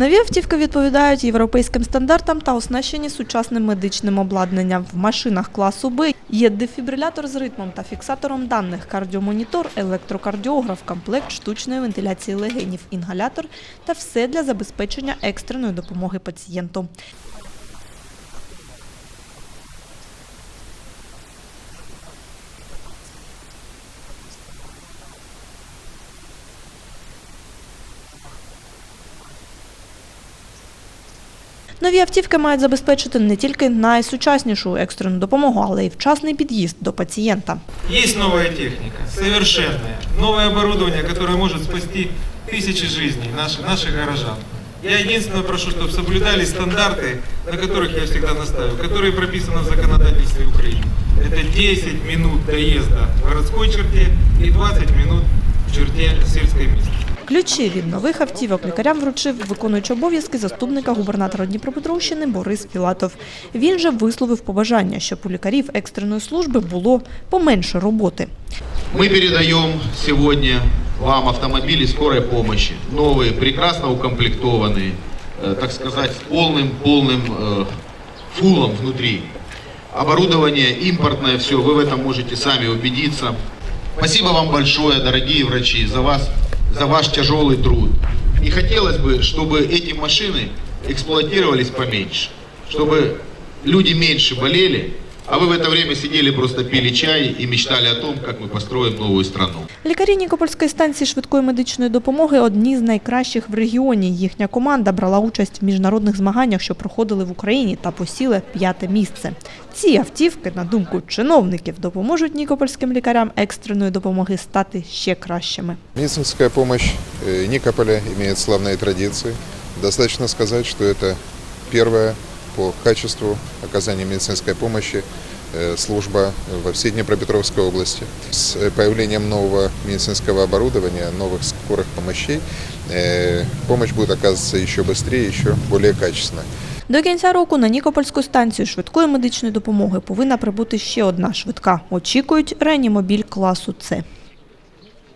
Нові автівки відповідають європейським стандартам та оснащені сучасним медичним обладнанням. В машинах класу Б є дефібрилятор з ритмом та фіксатором даних, кардіомонітор, електрокардіограф, комплект штучної вентиляції легенів, інгалятор та все для забезпечення екстреної допомоги пацієнту. Нові автівки мають забезпечити не тільки найсучаснішу екстрену допомогу, але й вчасний під'їзд до пацієнта. Есть новая техника, совершенная, новое оборудование, которое может спасти тысячи жизней наших, наших горожан. Я единственное прошу, чтобы соблюдали стандарты, на которых я всегда настаиваю, которые прописаны в законодательстве Украины. Это 10 минут доезда в городской черте и 20 минут в черте сельской местности. Ключі від нових автівок лікарям вручив виконуючий обов'язки заступника губернатора Дніпропетровщини Борис Філатов. Він же висловив побажання, щоб у лікарів екстреної служби було поменше роботи. Мы передаем сегодня вам автомобили скорой помощи. Новые, прекрасно укомплектованные, э, так сказать, с полным-полным э, фулом внутри. Оборудование импортное, все, вы в этом можете сами убедиться. Спасибо вам большое, дорогие врачи, за вас, за ваш тяжелый труд. И хотелось бы, чтобы эти машины эксплуатировались поменьше, чтобы люди меньше болели, а вы в это время сидели, просто пили чай и мечтали о том, как мы построим новую страну. Лікарі Нікопольської станції швидкої медичної допомоги одні з найкращих в регіоні. Їхня команда брала участь в міжнародних змаганнях, що проходили в Україні та посіли п'яте місце. Ці автівки, на думку чиновників, допоможуть нікопольським лікарям екстреної допомоги стати ще кращими. Медицинская помощь э, Никополя имеет славные традиции. Достаточно сказать, что это первая по качеству оказания медицинской помощи э, служба во всей Днепропетровской области. С э, появлением нового медицинского оборудования, новых скорых помощей, э, помощь будет оказываться еще быстрее, еще более качественно. До кінця року на Нікопольську станцію швидкої медичної допомоги повинна прибути ще одна швидка. Очікують реанімобіль класу С.